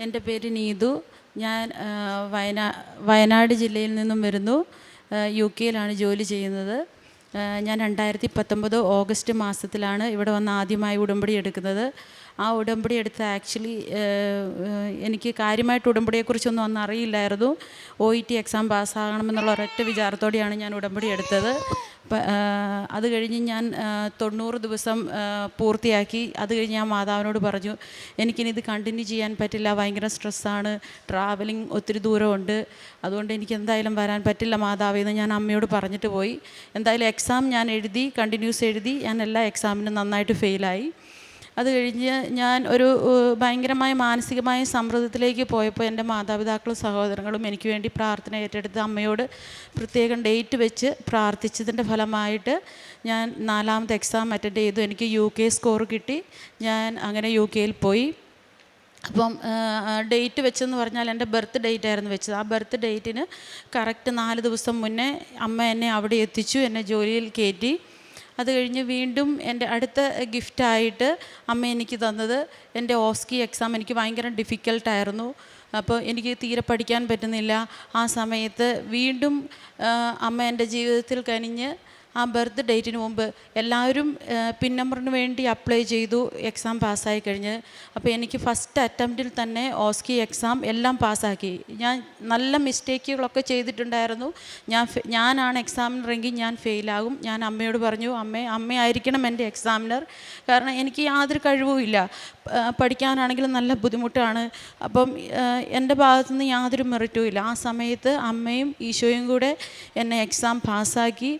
എന്റെ പേര് നീതു. ഞാൻ വയനാ വയനാട് ജില്ലയിൽ നിന്നും വരുന്നു. യു കെയിലാണ് ജോലി ചെയ്യുന്നത്. ഞാൻ രണ്ടായിരത്തി പത്തൊമ്പത് ഓഗസ്റ്റ് മാസത്തിലാണ് ഇവിടെ വന്ന് ആദ്യമായി ഉടമ്പടി എടുക്കുന്നത്. ആ ഉടമ്പടി എടുത്ത് ആക്ച്വലി എനിക്ക് കാര്യമായിട്ട് ഉടമ്പടിയെക്കുറിച്ചൊന്നും അന്ന് അറിയില്ലായിരുന്നു. ഒ ഇ ടി എക്സാം പാസ്സാകണമെന്നുള്ള ഒരൊറ്റ വിചാരത്തോടെയാണ് ഞാൻ ഉടമ്പടി എടുത്തത്. അത് കഴിഞ്ഞ് ഞാൻ തൊണ്ണൂറ് ദിവസം പൂർത്തിയാക്കി. അത് കഴിഞ്ഞ് ഞാൻ മാതാവിനോട് പറഞ്ഞു എനിക്കിനി ഇത് കണ്ടിന്യൂ ചെയ്യാൻ പറ്റില്ല. ഭയങ്കര സ്ട്രെസ്സാണ് ട്രാവലിംഗ് ഒത്തിരി ദൂരമുണ്ട്. അതുകൊണ്ട് എനിക്ക് എന്തായാലും വരാൻ പറ്റില്ല മാതാവ് എന്ന് ഞാൻ അമ്മയോട് പറഞ്ഞിട്ട് പോയി. എന്തായാലും എക്സാം ഞാൻ എഴുതി കണ്ടിന്യൂസ് എഴുതി. ഞാൻ എല്ലാ എക്സാമിനും നന്നായിട്ട് ഫെയിലായി അത് കഴിഞ്ഞ് ഞാൻ ഒരു ഭയങ്കരമായ മാനസികമായ സമ്മർദ്ദത്തിലേക്ക് പോയപ്പോൾ എന്റെ മാതാപിതാക്കളും സഹോദരങ്ങളും എനിക്ക് വേണ്ടി പ്രാർത്ഥന ഏറ്റെടുത്ത് അമ്മയോട് പ്രത്യേകം ഡേറ്റ് വെച്ച് പ്രാർത്ഥിച്ചതിന്റെ ഫലമായിട്ട് ഞാൻ നാലാമത്തെ എക്സാം അറ്റൻഡ് ചെയ്തു. എനിക്ക് യു കെ സ്കോർ കിട്ടി. ഞാൻ അങ്ങനെ യു കെയിൽ പോയി. അപ്പം ഡേറ്റ് വെച്ചെന്ന് പറഞ്ഞാൽ എന്റെ ബർത്ത് ഡേറ്റ് ആയിരുന്നു വെച്ചത്. ആ ബർത്ത് ഡേറ്റിന് കറക്റ്റ് നാല് ദിവസം മുന്നേ അമ്മ എന്നെ അവിടെ എത്തിച്ചു. എന്നെ ജോലിയിൽ കയറ്റി. അത് കഴിഞ്ഞ് വീണ്ടും എന്റെ അടുത്ത ഗിഫ്റ്റായിട്ട് അമ്മ എനിക്ക് തന്നത് എന്റെ ഓസ്കി എക്സാം എനിക്ക് ഭയങ്കര ഡിഫിക്കൽട്ടായിരുന്നു അപ്പോൾ എനിക്ക് തീരെ പഠിക്കാൻ പറ്റുന്നില്ല. ആ സമയത്ത് വീണ്ടും അമ്മ എന്റെ ജീവിതത്തിൽ കനിഞ്ഞ് ആ ബർത്ത് ഡേറ്റിന് മുമ്പ് എല്ലാവരും പിൻ നമ്പറിന് വേണ്ടി അപ്ലൈ ചെയ്തു എക്സാം പാസ്സായി കഴിഞ്ഞ്. അപ്പോൾ എനിക്ക് ഫസ്റ്റ് അറ്റംപ്റ്റിൽ തന്നെ ഓസ്കി എക്സാം എല്ലാം പാസ്സാക്കി ഞാൻ നല്ല മിസ്റ്റേക്കുകളൊക്കെ ചെയ്തിട്ടുണ്ടായിരുന്നു. ഞാൻ ഞാനാണ് എക്സാമിനറെങ്കിൽ ഞാൻ ഫെയിലാകും ഞാൻ അമ്മയോട് പറഞ്ഞു അമ്മേ അമ്മയായിരിക്കണം എന്റെ എക്സാമിനർ കാരണം എനിക്ക് യാതൊരു കഴിവുമില്ല പഠിക്കാനാണെങ്കിലും നല്ല ബുദ്ധിമുട്ടാണ്. അപ്പം എന്റെ ഭാഗത്തു നിന്ന് യാതൊരു മെറിറ്റും ഇല്ല. ആ സമയത്ത് അമ്മയും ഈശോയും കൂടെ എന്നെ എക്സാം പാസ്സാക്കി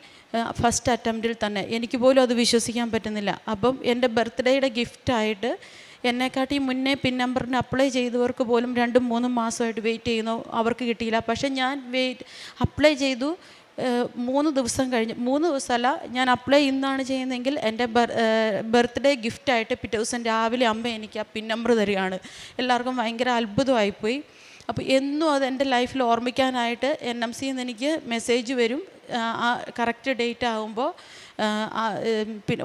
ഫസ്റ്റ് അറ്റംപ്റ്റിൽ തന്നെ. എനിക്ക് പോലും അത് വിശ്വസിക്കാൻ പറ്റുന്നില്ല. അപ്പം എന്റെ ബർത്ത്ഡേയുടെ ഗിഫ്റ്റായിട്ട് എന്നെക്കാട്ടി മുന്നേ പിൻ നമ്പറിന് അപ്ലൈ ചെയ്തവർക്ക് പോലും രണ്ടും മൂന്നും മാസമായിട്ട് വെയിറ്റ് ചെയ്യുന്നു. അവർക്ക് കിട്ടിയില്ല. പക്ഷേ ഞാൻ വെയിറ്റ് അപ്ലൈ ചെയ്തു. മൂന്ന് ദിവസം കഴിഞ്ഞ് മൂന്ന് ദിവസമല്ല ഞാൻ അപ്ലൈ ഇന്നാണ് ചെയ്യുന്നതെങ്കിൽ എന്റെ ബർത്ത്ഡേ ഗിഫ്റ്റായിട്ട് പിറ്റേ ദിവസം രാവിലെ അമ്മ എനിക്ക് ആ പിൻ നമ്പർ തരികയാണ്. എല്ലാവർക്കും ഭയങ്കര അത്ഭുതമായിപ്പോയി. അപ്പോൾ എന്നും അത് എന്റെ ലൈഫിൽ ഓർമ്മിക്കാനായിട്ട് എൻ എം സിയിൽ നിന്ന് എനിക്ക് മെസ്സേജ് വരും. ആ, കറക്റ്റ് ഡേറ്റ് ആകുമ്പോൾ പിന്നെ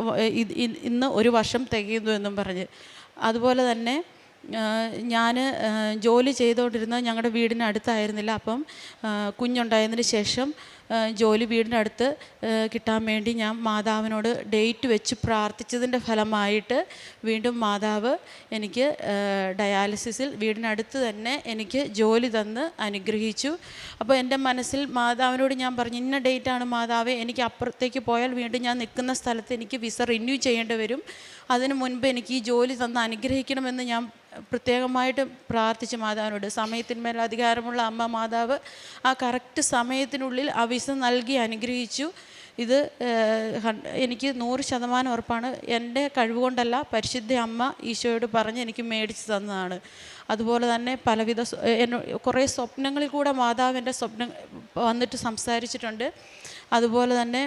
ഇന്ന് ഒരു വർഷം തികയുന്നു എന്നും പറഞ്ഞ്. അതുപോലെ തന്നെ ഞാൻ ജോലി ചെയ്തുകൊണ്ടിരുന്ന ഞങ്ങളുടെ വീടിന് അടുത്തായിരുന്നില്ല അപ്പം കുഞ്ഞുണ്ടായതിന് ശേഷം ജോലി വീടിനടുത്ത് കിട്ടാൻ വേണ്ടി ഞാൻ മാതാവിനോട് ഡേറ്റ് വെച്ച് പ്രാർത്ഥിച്ചതിന്റെ ഫലമായിട്ട് വീണ്ടും മാതാവ് എനിക്ക് ഡയാലിസിസിൽ വീടിനടുത്ത് തന്നെ എനിക്ക് ജോലി തന്ന് അനുഗ്രഹിച്ചു. അപ്പോൾ എന്റെ മനസ്സിൽ മാതാവിനോട് ഞാൻ പറഞ്ഞു ഇന്ന ഡേറ്റാണ് മാതാവ് എനിക്ക് അപ്പുറത്തേക്ക് പോയാൽ വീണ്ടും ഞാൻ നിൽക്കുന്ന സ്ഥലത്ത് എനിക്ക് വിസ റിന്യൂ ചെയ്യേണ്ടി വരും. അതിനു മുൻപ് എനിക്ക് ഈ ജോലി തന്ന് അനുഗ്രഹിക്കണമെന്ന് ഞാൻ പ്രത്യേകമായിട്ട് പ്രാർത്ഥിച്ച് മാതാവിനോട് സമയത്തിന്മേൽ അധികാരമുള്ള അമ്മ മാതാവ് ആ കറക്റ്റ് സമയത്തിനുള്ളിൽ ആ നൽകി അനുഗ്രഹിച്ചു. ഇത് എനിക്ക് നൂറ് ശതമാനം ഉറപ്പാണ്. എന്റെ കഴിവുകൊണ്ടല്ല പരിശുദ്ധ അമ്മ ഈശോയോട് പറഞ്ഞ് എനിക്ക് മേടിച്ച് തന്നതാണ്. അതുപോലെ തന്നെ പലവിധ കുറേ സ്വപ്നങ്ങളിൽ കൂടെ മാതാവിന്റെ സ്വപ്നം വന്നിട്ട് സംസാരിച്ചിട്ടുണ്ട്. അതുപോലെ തന്നെ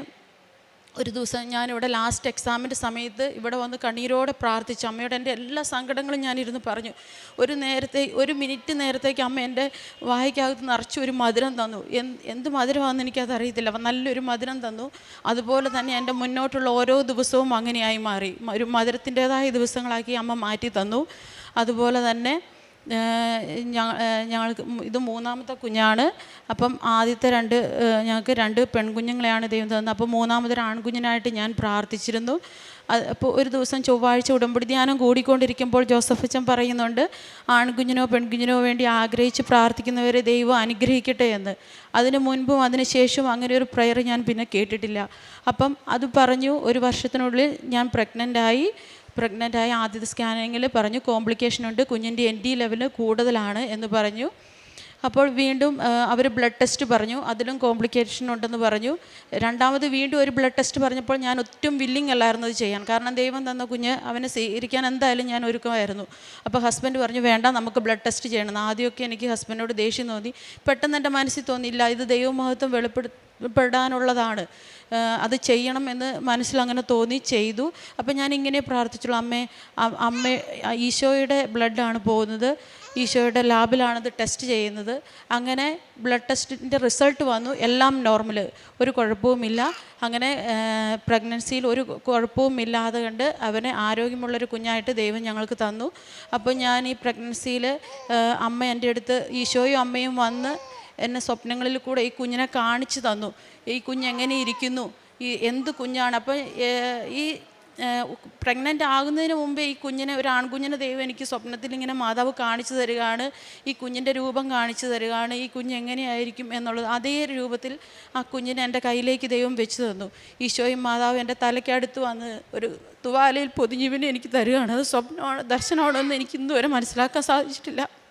ഒരു ദിവസം ഞാനിവിടെ ലാസ്റ്റ് എക്സാമിന്റെ സമയത്ത് ഇവിടെ വന്ന് കണ്ണീരോടെ പ്രാർത്ഥിച്ചു അമ്മയോട് എന്റെ എല്ലാ സങ്കടങ്ങളും ഞാനിരുന്ന് പറഞ്ഞു. ഒരു നേരത്തെ ഒരു മിനിറ്റ് നേരത്തേക്ക് അമ്മ എന്റെ വായിക്കകത്ത് നിറച്ച് ഒരു മധുരം തന്നു. എന്ത് മധുരമാണെന്ന് എനിക്കത് അറിയത്തില്ല. അപ്പം നല്ലൊരു മധുരം തന്നു. അതുപോലെ തന്നെ എന്റെ മുന്നോട്ടുള്ള ഓരോ ദിവസവും അങ്ങനെയായി മാറി. ഒരു മധുരത്തിന്റേതായ ദിവസങ്ങളാക്കി അമ്മ മാറ്റി തന്നു. അതുപോലെ തന്നെ ഞങ്ങൾക്ക് ഇത് മൂന്നാമത്തെ കുഞ്ഞാണ്. അപ്പം ആദ്യത്തെ രണ്ട് ഞങ്ങൾക്ക് രണ്ട് പെൺകുഞ്ഞുങ്ങളെയാണ് ദൈവം തന്നത്. അപ്പോൾ മൂന്നാമതൊരു ആൺകുഞ്ഞിനായിട്ട് ഞാൻ പ്രാർത്ഥിച്ചിരുന്നു. അപ്പോൾ ഒരു ദിവസം ചൊവ്വാഴ്ച ഉടമ്പടി ധ്യാനം കൂടിക്കൊണ്ടിരിക്കുമ്പോൾ ജോസഫ് അച്ഛൻ പറയുന്നുണ്ട് ആൺകുഞ്ഞിനോ പെൺകുഞ്ഞിനോ വേണ്ടി ആഗ്രഹിച്ച് പ്രാർത്ഥിക്കുന്നവരെ ദൈവം അനുഗ്രഹിക്കട്ടെ എന്ന്. അതിനു മുൻപും അതിന് ശേഷവും അങ്ങനെ ഒരു പ്രയർ ഞാൻ പിന്നെ കേട്ടിട്ടില്ല. അപ്പം അത് പറഞ്ഞു ഒരു വർഷത്തിനുള്ളിൽ ഞാൻ പ്രഗ്നന്റായി പ്രഗ്നന്റ് ആയ ആദ്യത്തെ സ്കാനിങ്ങിൽ പറഞ്ഞു കോംപ്ലിക്കേഷൻ ഉണ്ട് കുഞ്ഞിന്റെ എൻ ഡി ലെവൽ കൂടുതലാണ് എന്ന് പറഞ്ഞു. അപ്പോൾ വീണ്ടും അവർ ബ്ലഡ് ടെസ്റ്റ് പറഞ്ഞു അതിലും കോംപ്ലിക്കേഷൻ ഉണ്ടെന്ന് പറഞ്ഞു. രണ്ടാമത് വീണ്ടും ഒരു ബ്ലഡ് ടെസ്റ്റ് പറഞ്ഞപ്പോൾ ഞാൻ ഒട്ടും വില്ലിങ് അല്ലായിരുന്നു അത് ചെയ്യാൻ. കാരണം ദൈവം തന്ന കുഞ്ഞ് അവനെ സ്വീകരിക്കാൻ എന്തായാലും ഞാൻ ഒരുക്കമായിരുന്നു. അപ്പോൾ ഹസ്ബൻഡ് പറഞ്ഞു വേണ്ട നമുക്ക് ബ്ലഡ് ടെസ്റ്റ് ചെയ്യണം. ആദ്യമൊക്കെ എനിക്ക് ഹസ്ബൻഡിനോട് ദേഷ്യം തോന്നി. പെട്ടെന്ന് എന്റെ മനസ്സിൽ തോന്നിയില്ല ഇത് ദൈവമഹത്വം വെളിപ്പെടുപ്പെടാനുള്ളതാണ് ആ, അത് ചെയ്യണം എന്ന് മനസ്സിൽ അങ്ങനെ തോന്നി ചെയ്തു. അപ്പം ഞാൻ ഇങ്ങനെ പ്രാർത്ഥിച്ചുള്ളൂ അമ്മേ അമ്മ ഈശോയുടെ ബ്ലഡാണ് പോകുന്നത്. ഈശോയുടെ ലാബിലാണത് ടെസ്റ്റ് ചെയ്യുന്നത്. അങ്ങനെ ബ്ലഡ് ടെസ്റ്റിന്റെ റിസൾട്ട് വന്നു. എല്ലാം നോർമൽ ഒരു കുഴപ്പവുമില്ല. അങ്ങനെ പ്രഗ്നൻസിയിൽ ഒരു കുഴപ്പവും ഇല്ലാതെ കണ്ട് അവനെ ആരോഗ്യമുള്ളൊരു കുഞ്ഞായിട്ട് ദൈവം ഞങ്ങൾക്ക് തന്നു. അപ്പോൾ ഞാൻ ഈ പ്രഗ്നൻസിയിൽ അമ്മ എന്റെ അടുത്ത് ഈശോയും അമ്മയും വന്ന് എന്നെ സ്വപ്നങ്ങളിൽ കൂടെ ഈ കുഞ്ഞിനെ കാണിച്ചു തന്നു. ഈ കുഞ്ഞ് എങ്ങനെ ഇരിക്കുന്നു? ഈ എന്ത് കുഞ്ഞാണ്? അപ്പം ഈ പ്രഗ്നന്റ് ആകുന്നതിന് മുമ്പേ ഈ കുഞ്ഞിനെ ഒരു ആൺകുഞ്ഞിനെ ദൈവം എനിക്ക് സ്വപ്നത്തിൽ ഇങ്ങനെ മാതാവ് കാണിച്ചു തരികയാണ്. ഈ കുഞ്ഞിന്റെ രൂപം കാണിച്ചു തരികയാണ്. ഈ കുഞ്ഞ് എങ്ങനെയായിരിക്കും എന്നുള്ളത് അതേ രൂപത്തിൽ ആ കുഞ്ഞിനെ എന്റെ കയ്യിലേക്ക് ദൈവം വെച്ചു തന്നു. ഈശോയും മാതാവും എന്റെ തലയ്ക്കടുത്ത് വന്ന് ഒരു തുവാലയിൽ പൊതിഞ്ഞിവിനെ എനിക്ക് തരികയാണ്. അത് സ്വപ്നമാണ് ദർശനമാണോ എന്ന് എനിക്ക് ഇന്നുവരെ മനസ്സിലാക്കാൻ സാധിച്ചിട്ടില്ല.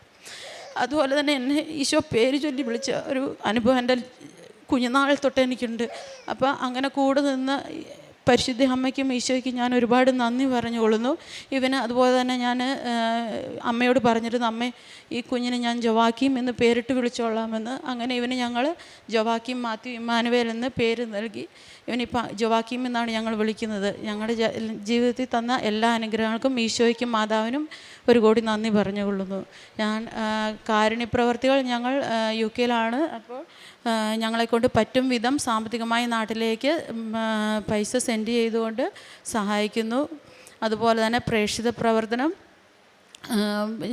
അതുപോലെ തന്നെ എന്നെ ഈശോ പേര് ചൊല്ലി വിളിച്ച ഒരു അനുഭവം എന്റെ കുഞ്ഞുനാൾ തൊട്ട് എനിക്കുണ്ട് അപ്പോൾ അങ്ങനെ കൂടെ നിന്ന് പരിശുദ്ധ അമ്മയ്ക്കും ഈശോയ്ക്കും ഞാൻ ഒരുപാട് നന്ദി പറഞ്ഞുകൊള്ളുന്നു. ഇവന് അതുപോലെ തന്നെ ഞാൻ അമ്മയോട് പറഞ്ഞിരുന്നു അമ്മേ ഈ കുഞ്ഞിനെ ഞാൻ ജവാക്കിം എന്ന് പേരിട്ട് വിളിച്ചോളാമെന്ന്. അങ്ങനെ ഇവന് ഞങ്ങൾ ജവാക്കിം മാത്യു ഇമ്മാനുവേൽ എന്ന് പേര് നൽകി. ഇവനിപ്പോൾ ജവാക്കിം എന്നാണ് ഞങ്ങൾ വിളിക്കുന്നത്. ഞങ്ങളുടെ ജീവിതത്തിൽ തന്ന എല്ലാ അനുഗ്രഹങ്ങൾക്കും ഈശോയ്ക്കും മാതാവിനും ഒരു കോടി നന്ദി പറഞ്ഞുകൊള്ളുന്നു. ഞാൻ കാരുണ്യപ്രവർത്തികൾ ഞങ്ങൾ യു കെയിലാണ്. അപ്പോൾ ഞങ്ങളെക്കൊണ്ട് പറ്റും വിധം സാമ്പത്തികമായി നാട്ടിലേക്ക് പൈസ സെൻഡ് ചെയ്തുകൊണ്ട് സഹായിക്കുന്നു. അതുപോലെ തന്നെ പ്രേക്ഷിത പ്രവർത്തനം.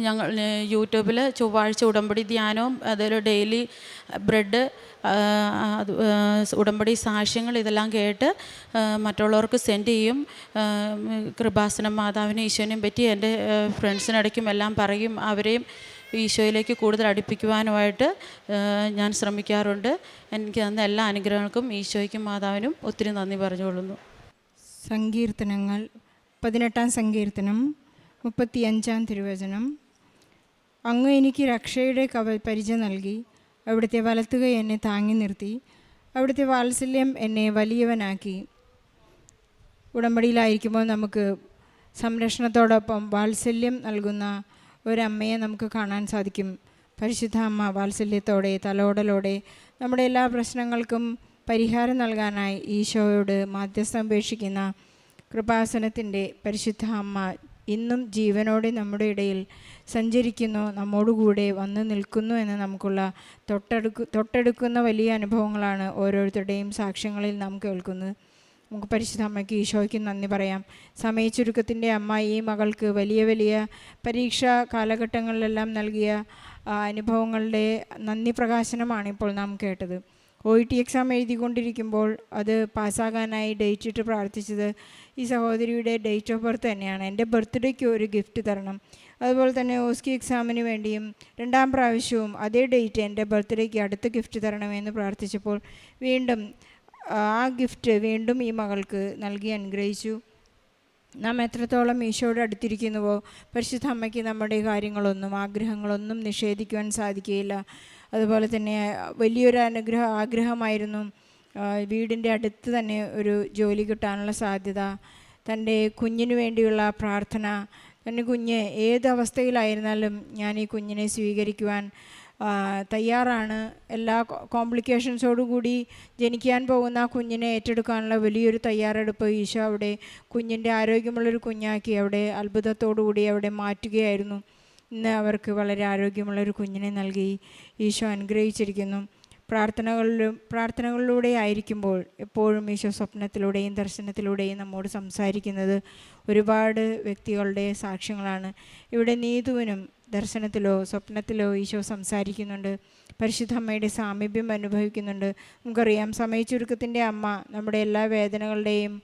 ഞങ്ങൾ യൂട്യൂബിൽ ചൊവ്വാഴ്ച ഉടമ്പടി ധ്യാനവും അതിൽ ഡെയിലി ബ്രെഡ് അത് ഉടമ്പടി സാക്ഷ്യങ്ങൾ ഇതെല്ലാം കേട്ട് മറ്റുള്ളവർക്ക് സെൻഡ് ചെയ്യും. കൃപാസനം മാതാവിനെ ഈശോനെയും പറ്റി എന്റെ ഫ്രണ്ട്സിനിടയ്ക്കും എല്ലാം പറയും അവരെയും ഈശോയിലേക്ക് കൂടുതൽ അടുപ്പിക്കുവാനുമായിട്ട് ഞാൻ ശ്രമിക്കാറുണ്ട്. എനിക്ക് തന്ന എല്ലാ അനുഗ്രഹങ്ങൾക്കും ഈശോയ്ക്കും മാതാവിനും ഒത്തിരി നന്ദി പറഞ്ഞുകൊള്ളുന്നു. സങ്കീർത്തനങ്ങൾ പതിനെട്ടാം സങ്കീർത്തനം മുപ്പത്തിയഞ്ചാം തിരുവചനം. അങ്ങ് എനിക്ക് രക്ഷയുടെ കവ പരിചയ നൽകി അവിടുത്തെ വലത്തുക എന്നെ താങ്ങി നിർത്തി അവിടുത്തെ വാത്സല്യം എന്നെ വലിയവനാക്കി. ഉടമ്പടിയിലായിരിക്കുമ്പോൾ നമുക്ക് സംരക്ഷണത്തോടൊപ്പം വാത്സല്യം നൽകുന്ന ഒരമ്മയെ നമുക്ക് കാണാൻ സാധിക്കും. പരിശുദ്ധ അമ്മ വാത്സല്യത്തോടെ തലോടലോടെ നമ്മുടെ എല്ലാ പ്രശ്നങ്ങൾക്കും പരിഹാരം നൽകാനായി ഈശോയോട് മാധ്യസ്ഥം അപേക്ഷിക്കുന്ന കൃപാസനത്തിന്റെ പരിശുദ്ധ അമ്മ ഇന്നും ജീവനോടെ നമ്മുടെ ഇടയിൽ സഞ്ചരിക്കുന്നു നമ്മോടുകൂടെ വന്ന് നിൽക്കുന്നു എന്ന് നമുക്കുള്ള തൊട്ടടുക്കു തൊട്ടടുക്കുന്ന വലിയ അനുഭവങ്ങളാണ് ഓരോരുത്തരുടെയും സാക്ഷ്യങ്ങളിൽ നാം കേൾക്കുന്നത്. നമുക്ക് പരിശുദ്ധ അമ്മയ്ക്ക് ഈശോയ്ക്ക് നന്ദി പറയാം. സമയച്ചുരുക്കത്തിന്റെ അമ്മ ഈ മകൾക്ക് വലിയ വലിയ പരീക്ഷാ കാലഘട്ടങ്ങളിലെല്ലാം നൽകിയ അനുഭവങ്ങളുടെ നന്ദി പ്രകാശനമാണ് ഇപ്പോൾ നാം കേട്ടത്. ഒ ഇ ടി എക്സാം എഴുതിക്കൊണ്ടിരിക്കുമ്പോൾ അത് പാസ്സാകാനായി ഡേറ്റ് ഇട്ട് പ്രാർത്ഥിച്ചത് ഈ സഹോദരിയുടെ ഡേറ്റ് ഓഫ് ബർത്ത് തന്നെയാണ്. എന്റെ ബർത്ത്ഡേക്ക് ഒരു ഗിഫ്റ്റ് തരണം. അതുപോലെ തന്നെ ഓസ്കി എക്സാമിന് വേണ്ടിയും രണ്ടാം പ്രാവശ്യവും അതേ ഡേറ്റ് എന്റെ ബർത്ത്ഡേക്ക് അടുത്ത ഗിഫ്റ്റ് തരണമെന്ന് പ്രാർത്ഥിച്ചപ്പോൾ വീണ്ടും ആ ഗിഫ്റ്റ് വീണ്ടും ഈ മകൾക്ക് നൽകി അനുഗ്രഹിച്ചു. നാം എത്രത്തോളം ഈശോയുടെ അടുത്തിരിക്കുന്നുവോ പരിശുദ്ധ അമ്മയ്ക്ക് നമ്മുടെ കാര്യങ്ങളൊന്നും ആഗ്രഹങ്ങളൊന്നും നിഷേധിക്കുവാൻ സാധിക്കുകയില്ല. അതുപോലെ തന്നെ വലിയൊരു അനുഗ്രഹ ആഗ്രഹമായിരുന്നു വീടിന്റെ അടുത്ത് തന്നെ ഒരു ജോലി കിട്ടാനുള്ള സാധ്യത തന്റെ കുഞ്ഞിനു വേണ്ടിയുള്ള പ്രാർത്ഥന തന്റെ കുഞ്ഞ് ഏത് അവസ്ഥയിലായിരുന്നാലും ഞാൻ ഈ കുഞ്ഞിനെ സ്വീകരിക്കുവാൻ തയ്യാറാണ്. എല്ലാ കോംപ്ലിക്കേഷൻസോടുകൂടി ജനിക്കാൻ പോകുന്ന കുഞ്ഞിനെ ഏറ്റെടുക്കാനുള്ള വലിയൊരു തയ്യാറെടുപ്പ് ഈശോ അവിടെ കുഞ്ഞിന്റെ ആരോഗ്യമുള്ളൊരു കുഞ്ഞാക്കി അവിടെ അത്ഭുതത്തോടുകൂടി അവിടെ മാറ്റുകയായിരുന്നു. ഇന്ന് അവർക്ക് വളരെ ആരോഗ്യമുള്ളൊരു കുഞ്ഞിനെ നൽകി ഈശോ അനുഗ്രഹിച്ചിരിക്കുന്നു. പ്രാർത്ഥനകളിലും പ്രാർത്ഥനകളിലൂടെ ആയിരിക്കുമ്പോൾ എപ്പോഴും ഈശോ സ്വപ്നത്തിലൂടെയും ദർശനത്തിലൂടെയും നമ്മോട് സംസാരിക്കുന്നത് ഒരുപാട് വ്യക്തികളുടെ സാക്ഷ്യങ്ങളാണ്. ഇവിടെ നീതുവിനും ദർശനത്തിലോ സ്വപ്നത്തിലോ ഈശോ സംസാരിക്കുന്നുണ്ട്. പരിശുദ്ധ അമ്മയുടെ സാമീപ്യം അനുഭവിക്കുന്നുണ്ട്. നമുക്കറിയാം സമയ ചുരുക്കത്തിന്റെ അമ്മ നമ്മുടെ എല്ലാ വേദനകളുടെയും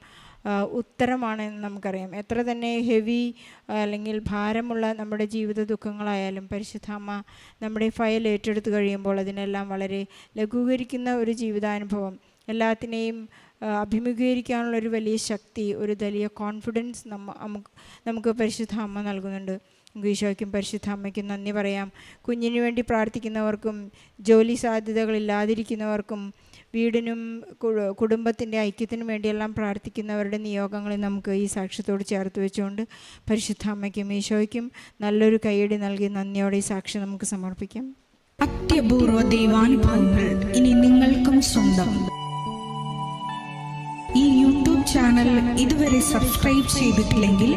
ഉത്തരമാണെന്ന് നമുക്കറിയാം. എത്ര തന്നെ ഹെവി അല്ലെങ്കിൽ ഭാരമുള്ള നമ്മുടെ ജീവിത ദുഃഖങ്ങളായാലും പരിശുദ്ധ അമ്മ നമ്മുടെ ഫയൽ ഏറ്റെടുത്ത് കഴിയുമ്പോൾ അതിനെല്ലാം വളരെ ലഘൂകരിക്കുന്ന ഒരു ജീവിതാനുഭവം. എല്ലാത്തിനെയും അഭിമുഖീകരിക്കാനുള്ള ഒരു വലിയ ശക്തി ഒരു വലിയ കോൺഫിഡൻസ് നമ്മ നമുക്ക് പരിശുദ്ധ അമ്മ നൽകുന്നുണ്ട് ഈശോയ്ക്കും പരിശുദ്ധ അമ്മയ്ക്കും നന്ദി പറയാം. കുഞ്ഞിന് വേണ്ടി പ്രാർത്ഥിക്കുന്നവർക്കും ജോലി സാധ്യതകളില്ലാതിരിക്കുന്നവർക്കും വീടിനും കുടുംബത്തിന്റെ ഐക്യത്തിനും വേണ്ടിയെല്ലാം പ്രാർത്ഥിക്കുന്നവരുടെ നിയോഗങ്ങളെ നമുക്ക് ഈ സാക്ഷ്യത്തോട് ചേർത്ത് വെച്ചുകൊണ്ട് പരിശുദ്ധ അമ്മയ്ക്കും ഈശോയ്ക്കും നല്ലൊരു കൈയടി നൽകി നന്ദിയോടെ ഈ സാക്ഷി നമുക്ക് സമർപ്പിക്കാം. അത്യപൂർവ ദൈവാനുഭവങ്ങൾ ഇനി നിങ്ങൾക്കും സ്വന്തം. ഈ യൂട്യൂബ് ചാനൽ ഇതുവരെ സബ്സ്ക്രൈബ് ചെയ്തിട്ടില്ലെങ്കിൽ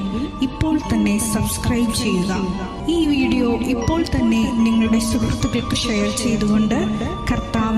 ഇപ്പോൾ തന്നെ സബ്സ്ക്രൈബ് ചെയ്യുക. ഈ വീഡിയോ ഇപ്പോൾ തന്നെ നിങ്ങളുടെ സുഹൃത്തുക്കൾക്ക് ഷെയർ ചെയ്തുകൊണ്ട്